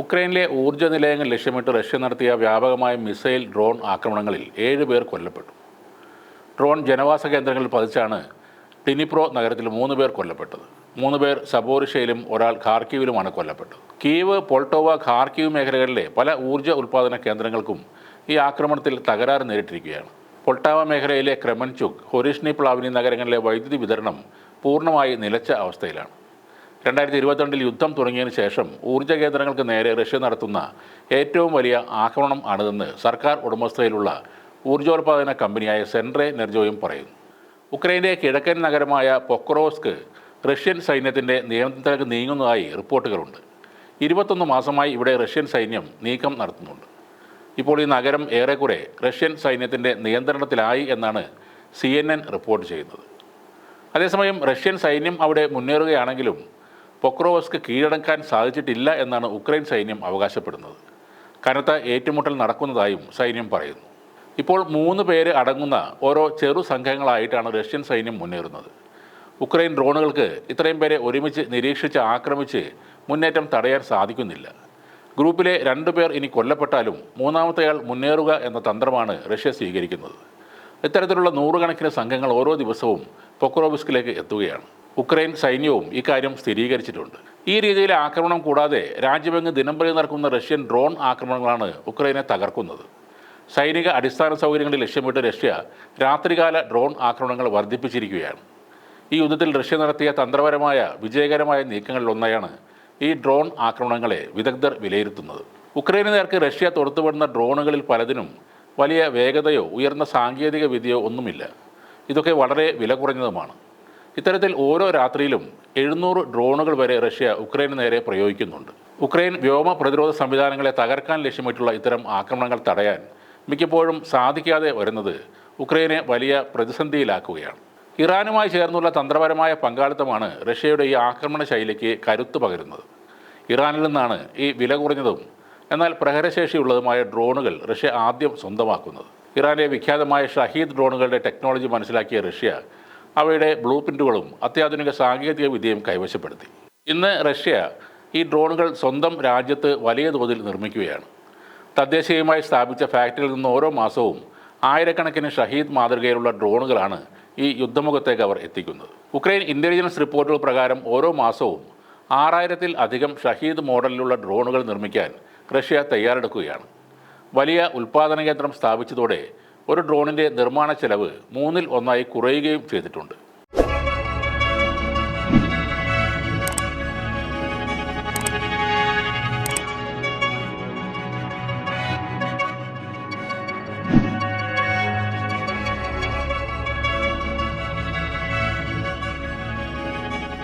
ഉക്രൈനിലെ ഊർജ നിലയങ്ങൾ ലക്ഷ്യമിട്ട് റഷ്യ നടത്തിയ വ്യാപകമായ മിസൈൽ ഡ്രോൺ ആക്രമണങ്ങളിൽ ഏഴ് പേർ കൊല്ലപ്പെട്ടു. ഡ്രോൺ ജനവാസ കേന്ദ്രങ്ങളിൽ പതിച്ചാണ് ടിനിപ്രോ നഗരത്തിൽ മൂന്ന് പേർ കൊല്ലപ്പെട്ടത്. മൂന്ന് പേർ സബോറിഷയിലും ഒരാൾ ഖാർക്കീവിലുമാണ് കൊല്ലപ്പെട്ടത്. കീവ് പോൾട്ടോവ ഖാർക്കീവ് മേഖലകളിലെ പല ഊർജ ഉൽപ്പാദന കേന്ദ്രങ്ങൾക്കും ഈ ആക്രമണത്തിൽ തകരാറ് നേരിട്ടിരിക്കുകയാണ്. പൊൾട്ടാവ മേഖലയിലെ ക്രെമൻചുക് ഹൊരിഷ്നി പ്ലാവിനി നഗരങ്ങളിലെ വൈദ്യുതി വിതരണം പൂർണമായി നിലച്ച അവസ്ഥയിലാണ്. രണ്ടായിരത്തി ഇരുപത്തിരണ്ടിൽ യുദ്ധം തുടങ്ങിയതിന് ശേഷം ഊർജ കേന്ദ്രങ്ങൾക്ക് നേരെ റഷ്യ നടത്തുന്ന ഏറ്റവും വലിയ ആക്രമണം ആണിതെന്ന് സർക്കാർ ഉടമസ്ഥതയിലുള്ള ഊർജോൽപാദന കമ്പനിയായ സെൻട്രെ നെർജോയും പറയുന്നു. ഉക്രൈന്റെ കിഴക്കൻ നഗരമായ പൊക്രോസ്ക് റഷ്യൻ സൈന്യത്തിന്റെ നിയന്ത്രണത്തിലേക്ക് നീങ്ങുന്നതായി റിപ്പോർട്ടുകളുണ്ട്. ഇരുപത്തൊന്ന് മാസമായി ഇവിടെ റഷ്യൻ സൈന്യം നീക്കം നടത്തുന്നുണ്ട്. ഇപ്പോൾ ഈ നഗരം ഏറെക്കുറെ റഷ്യൻ സൈന്യത്തിന്റെ നിയന്ത്രണത്തിലായി എന്നാണ് സി റിപ്പോർട്ട് ചെയ്യുന്നത്. അതേസമയം റഷ്യൻ സൈന്യം അവിടെ മുന്നേറുകയാണെങ്കിലും പൊക്രോവസ്ക് കീഴടക്കാൻ സാധിച്ചിട്ടില്ല എന്നാണ് ഉക്രൈൻ സൈന്യം അവകാശപ്പെടുന്നത്. കനത്ത ഏറ്റുമുട്ടൽ നടക്കുന്നതായും സൈന്യം പറയുന്നു. ഇപ്പോൾ മൂന്ന് പേര് അടങ്ങുന്ന ഓരോ ചെറു സംഘങ്ങളായിട്ടാണ് റഷ്യൻ സൈന്യം മുന്നേറുന്നത്. ഉക്രൈൻ ഡ്രോണുകൾക്ക് ഇത്രയും പേരെ ഒരുമിച്ച് നിരീക്ഷിച്ച് ആക്രമിച്ച് മുന്നേറ്റം തടയാൻ സാധിക്കുന്നില്ല. ഗ്രൂപ്പിലെ രണ്ടു പേർ ഇനി കൊല്ലപ്പെട്ടാലും മൂന്നാമത്തെയാൾ മുന്നേറുക എന്ന തന്ത്രമാണ് റഷ്യ സ്വീകരിക്കുന്നത്. ഇത്തരത്തിലുള്ള നൂറുകണക്കിന് സംഘങ്ങൾ ഓരോ ദിവസവും പൊക്രോബിസ്കിലേക്ക് എത്തുകയാണ്. ഉക്രൈൻ സൈന്യവും ഇക്കാര്യം സ്ഥിരീകരിച്ചിട്ടുണ്ട്. ഈ രീതിയിലെ ആക്രമണം കൂടാതെ രാജ്യമെങ്ങ് ദിനംപ്രതി നടക്കുന്ന റഷ്യൻ ഡ്രോൺ ആക്രമണങ്ങളാണ് ഉക്രൈനെ തകർക്കുന്നത്. സൈനിക അടിസ്ഥാന സൗകര്യങ്ങളിൽ ലക്ഷ്യമിട്ട് റഷ്യ രാത്രികാല ഡ്രോൺ ആക്രമണങ്ങൾ വർദ്ധിപ്പിച്ചിരിക്കുകയാണ്. ഈ യുദ്ധത്തിൽ റഷ്യ നടത്തിയ തന്ത്രപരമായ വിജയകരമായ നീക്കങ്ങളിലൊന്നായാണ് ഈ ഡ്രോൺ ആക്രമണങ്ങളെ വിദഗ്ധർ വിലയിരുത്തുന്നത്. ഉക്രൈന് നേർക്ക് റഷ്യ തൊടുത്തുവിടുന്ന ഡ്രോണുകളിൽ പലതിനും വലിയ വേഗതയോ ഉയർന്ന സാങ്കേതിക വിദ്യയോ ഒന്നുമില്ല. ഇതൊക്കെ വളരെ വില കുറഞ്ഞതുമാണ് ഇത്തരത്തിൽ ഓരോ രാത്രിയിലും എഴുന്നൂറ് ഡ്രോണുകൾ വരെ റഷ്യ ഉക്രൈന് നേരെ പ്രയോഗിക്കുന്നുണ്ട്. ഉക്രൈൻ വ്യോമ പ്രതിരോധ സംവിധാനങ്ങളെ തകർക്കാൻ ലക്ഷ്യമിട്ടുള്ള ഇത്തരം ആക്രമണങ്ങൾ തടയാൻ മിക്കപ്പോഴും സാധിക്കാതെ വരുന്നത് ഉക്രൈനെ വലിയ പ്രതിസന്ധിയിലാക്കുകയാണ്. ഇറാനുമായി ചേർന്നുള്ള തന്ത്രപരമായ പങ്കാളിത്തമാണ് റഷ്യയുടെ ഈ ആക്രമണ ശൈലിക്ക് കരുത്ത് പകരുന്നത്. ഇറാനിൽ നിന്നാണ് ഈ വില കുറഞ്ഞതും എന്നാൽ പ്രഹരശേഷിയുള്ളതുമായ ഡ്രോണുകൾ റഷ്യ ആദ്യം സ്വന്തമാക്കുന്നത്. ഇറാന്റെ വിഖ്യാതമായ ഷഹീദ് ഡ്രോണുകളുടെ ടെക്നോളജി മനസ്സിലാക്കിയ റഷ്യ അവയുടെ ബ്ലൂ പ്രിന്റുകളും അത്യാധുനിക സാങ്കേതിക വിദ്യയും കൈവശപ്പെടുത്തി. ഇന്ന് റഷ്യ ഈ ഡ്രോണുകൾ സ്വന്തം രാജ്യത്ത് വലിയ തോതിൽ നിർമ്മിക്കുകയാണ്. തദ്ദേശീയമായി സ്ഥാപിച്ച ഫാക്ടറിയിൽ നിന്ന് ഓരോ മാസവും ആയിരക്കണക്കിന് ഷഹീദ് മാതൃകയിലുള്ള ഡ്രോണുകളാണ് ഈ യുദ്ധമുഖത്തേക്ക് അവർ എത്തിക്കുന്നത്. ഉക്രൈൻ ഇന്റലിജൻസ് റിപ്പോർട്ടുകൾ പ്രകാരം ഓരോ മാസവും ആറായിരത്തിൽ അധികം ഷഹീദ് മോഡലിലുള്ള ഡ്രോണുകൾ നിർമ്മിക്കാൻ റഷ്യ തയ്യാറെടുക്കുകയാണ്. വലിയ ഉൽപ്പാദന കേന്ദ്രം സ്ഥാപിച്ചതോടെ ഒരു ഡ്രോണിന്റെ നിർമ്മാണ ചെലവ് മൂന്നിൽ ഒന്നായി കുറയുകയും ചെയ്തിട്ടുണ്ട്.